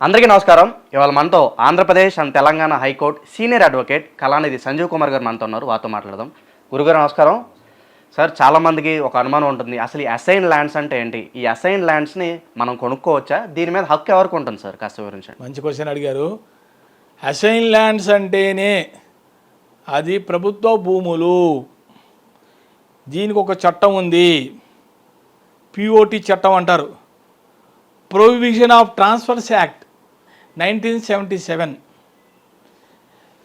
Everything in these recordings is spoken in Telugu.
అందరికీ నమస్కారం. ఇవాళ మనతో Andhra Pradesh and Telangana high court senior advocate Kalanidhi Sanjeev Kumar garu మనతో ఉన్నారు. వారితో మాట్లాడదాం. గురుగారు నమస్కారం. సార్ చాలామందికి ఒక అనుమానం ఉంటుంది. అసలు ఈ అసైన్ ల్యాండ్స్ అంటే ఏంటి? ఈ అసైన్ ల్యాండ్స్ని మనం కొనుక్కోవచ్చా? దీని మీద హక్కు ఎవరికి ఉంటుంది సార్? కాస్త వివరించండి. మంచి క్వశ్చన్ అడిగారు. అసైన్ ల్యాండ్స్ అంటేనే అది ప్రభుత్వ భూములు. దీనికి ఒక చట్టం ఉంది. పిఓటి చట్టం అంటారు. Provision of transfers act nineteen seventy seven.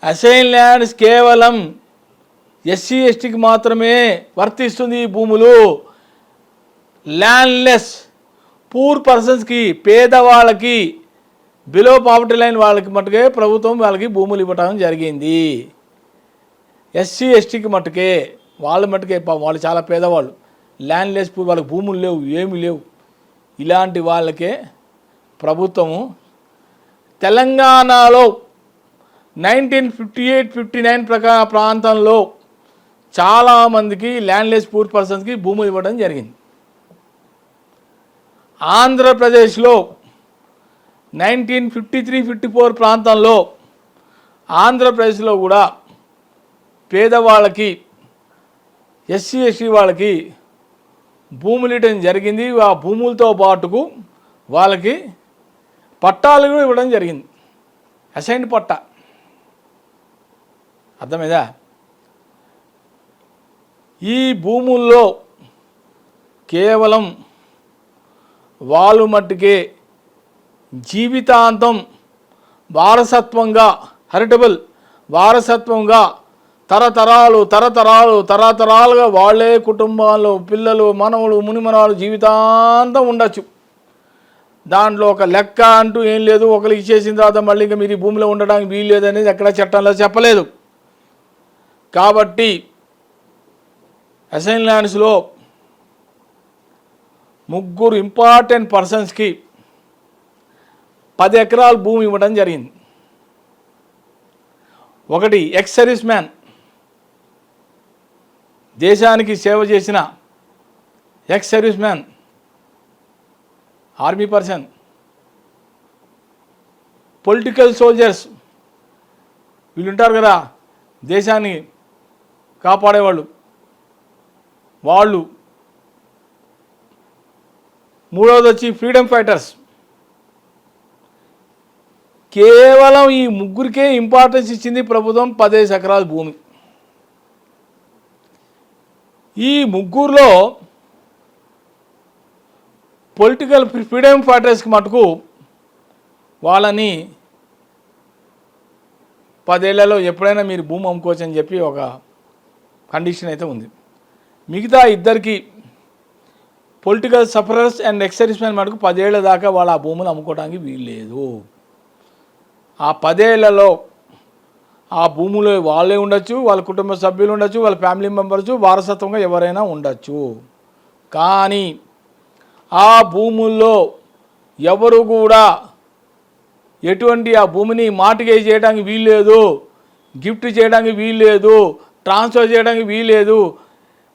Assign lands కేవలం ఎస్సీ ఎస్టీకి మాత్రమే వర్తిస్తుంది ఈ భూములు. ల్యాండ్లెస్ పూర్ పర్సన్స్కి పేదవాళ్ళకి బిలో పావర్టీ లైన్ వాళ్ళకి మటుకే ప్రభుత్వం వాళ్ళకి భూములు ఇవ్వటం జరిగింది. ఎస్సీ ఎస్టీకి మటుకే వాళ్ళ మటుకే వాళ్ళు చాలా పేదవాళ్ళు. ల్యాండ్లెస్ పూర్ వాళ్ళకి భూములు లేవు ఏమీ లేవు. ఇలాంటి వాళ్ళకే ప్రభుత్వము తెలంగాణలో nineteen fifty eight fifty nine ప్రకా ప్రాంతంలో చాలామందికి ల్యాండ్లెస్ పూర్ పర్సన్స్కి భూములు ఇవ్వడం జరిగింది. ఆంధ్రప్రదేశ్లో nineteen fifty three fifty four ప్రాంతంలో ఆంధ్రప్రదేశ్లో కూడా పేదవాళ్ళకి ఎస్సీ ఎస్టీ వాళ్ళకి భూములు ఇవ్వడం జరిగింది. ఆ భూములతో పాటుకు వాళ్ళకి పట్టాలు కూడా ఇవ్వడం జరిగింది. అసైన్ పట్టా. అర్థమైందా? ఈ భూముల్లో కేవలం వాళ్ళు మట్టుకే జీవితాంతం వారసత్వంగా హరిటబుల్ వారసత్వంగా తరతరాలు తరతరాలు తరతరాలుగా వాళ్ళే కుటుంబాల్లో పిల్లలు మనవులు మునిమనాలు జీవితాంతం ఉండొచ్చు. దాంట్లో ఒక లెక్క అంటూ ఏం లేదు. ఒకరికి ఇచ్చేసిన తర్వాత మళ్ళీ ఇంకా మీరు ఈ భూమిలో ఉండడానికి వీలు లేదు అనేది ఎక్కడ చట్టంలో చెప్పలేదు. కాబట్టి అసైన్ ల్యాండ్స్లో ముగ్గురు ఇంపార్టెంట్ పర్సన్స్కి పది ఎకరాల భూమి ఇవ్వడం జరిగింది. ఒకటి ఎక్స్ సర్వీస్ మ్యాన్ దేశానికి సేవ చేసిన ex service man army person political soldiers వీళ్ళు ఉంటారు కదా దేశాన్ని కాపాడేవాళ్ళు. వాళ్ళు మూడవది వచ్చి ఫ్రీడమ్ ఫైటర్స్. కేవలం ఈ ముగ్గురికే ఇంపార్టెన్స్ ఇచ్చింది ప్రభుత్వం పదేసి ఎకరాల భూమి. ఈ ముగ్గురులో పొలిటికల్ ఫ్రీడమ్ ఫైటర్స్కి మటుకు వాళ్ళని పదేళ్ళలో ఎప్పుడైనా మీరు భూమి అమ్ముకోవచ్చు అని చెప్పి ఒక కండిషన్ అయితే ఉంది. మిగతా ఇద్దరికి పొలిటికల్ సఫరర్స్ అండ్ ఎక్సరిస్మెంట్ మటుకు పదేళ్ళ దాకా వాళ్ళు ఆ భూములు అమ్ముకోవడానికి వీల్లేదు. ఆ పదేళ్ళలో ఆ భూములు వాళ్ళే ఉండొచ్చు వాళ్ళ కుటుంబ సభ్యులు ఉండొచ్చు వాళ్ళ ఫ్యామిలీ మెంబర్స్ వారసత్వంగా ఎవరైనా ఉండొచ్చు. కానీ ఆ భూముల్లో ఎవరు కూడా ఎటువంటి ఆ భూమిని మార్టిగేజ్ చేయడానికి వీల్లేదు గిఫ్ట్ చేయడానికి వీల్లేదు ట్రాన్స్ఫర్ చేయడానికి వీల్లేదు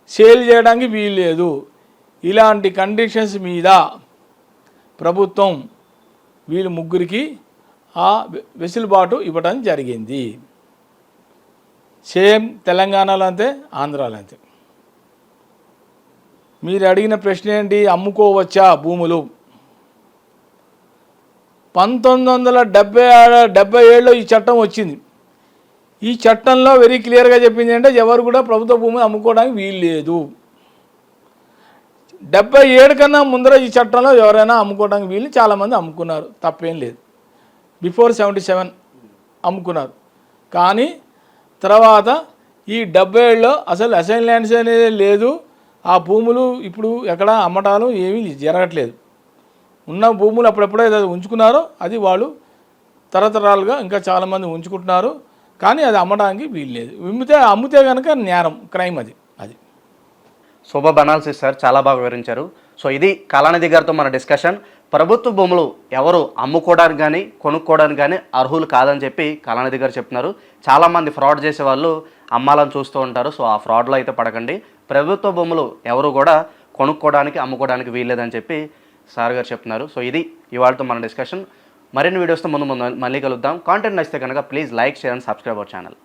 సేల్ చేయడానికి వీల్లేదు. ఇలాంటి కండిషన్స్ మీద ప్రభుత్వం వీళ్ళు ముగ్గురికి ఆ వె- వెసులుబాటు ఇవ్వడం జరిగింది. సేమ్ తెలంగాణలో అంతే ఆంధ్రాలో అంతే. మీరు అడిగిన ప్రశ్న ఏంటి అమ్ముకోవచ్చా భూములు? పంతొమ్మిది వందల డెబ్బై ఆరు- డెబ్బై ఏడులో ఈ చట్టం వచ్చింది. ఈ చట్టంలో వెరీ క్లియర్గా చెప్పింది అంటే ఎవరు కూడా ప్రభుత్వ భూమిని అమ్ముకోవడానికి వీలు లేదు డెబ్బై ఏడు కన్నా ముందర ఈ చట్టంలో ఎవరైనా అమ్ముకోవడానికి వీలు చాలామంది అమ్ముకున్నారు. తప్పేం లేదు. బిఫోర్ సెవెంటీ సెవెన్ అమ్ముకున్నారు. కానీ తర్వాత ఈ డెబ్బై ఏడులో అసలు అసైన్ ల్యాండ్స్ అనేది లేదు. ఆ భూములు ఇప్పుడు ఎక్కడ అమ్మటాలు ఏమీ జరగట్లేదు. ఉన్న భూములు అప్పుడెప్పుడో ఏదైతే ఉంచుకున్నారో అది వాళ్ళు తరతరాలుగా ఇంకా చాలామంది ఉంచుకుంటున్నారు. కానీ అది అమ్మడానికి వీల్లేదు విమ్మితే అమ్మితే కనుక నేరం క్రైమ్ అది అది. శుభ బనాల్సి సార్ చాలా బాగా వివరించారు. సో ఇది కళానిధి గారితో మన డిస్కషన్. ప్రభుత్వ భూములు ఎవరు అమ్ముకోవడానికి కానీ కొనుక్కోవడానికి కానీ అర్హులు కాదని చెప్పి కళానిధి గారు చెప్తున్నారు. చాలామంది ఫ్రాడ్ చేసే వాళ్ళు అమ్మాలని చూస్తూ ఉంటారు. సో ఆ ఫ్రాడ్లో అయితే పడకండి. ప్రభుత్వ భూములు ఎవరు కూడా కొనుక్కోవడానికి అమ్ముకోవడానికి వీల్లేదని చెప్పి సార్ గారు చెప్తున్నారు. సో ఇది ఇవాళతో మన డిస్కషన్. మరిన్ని వీడియోస్తో ముందు ముందు మళ్ళీ కలుద్దాం. కాంటెంట్ నచ్చితే కనుక please like share and subscribe our channel.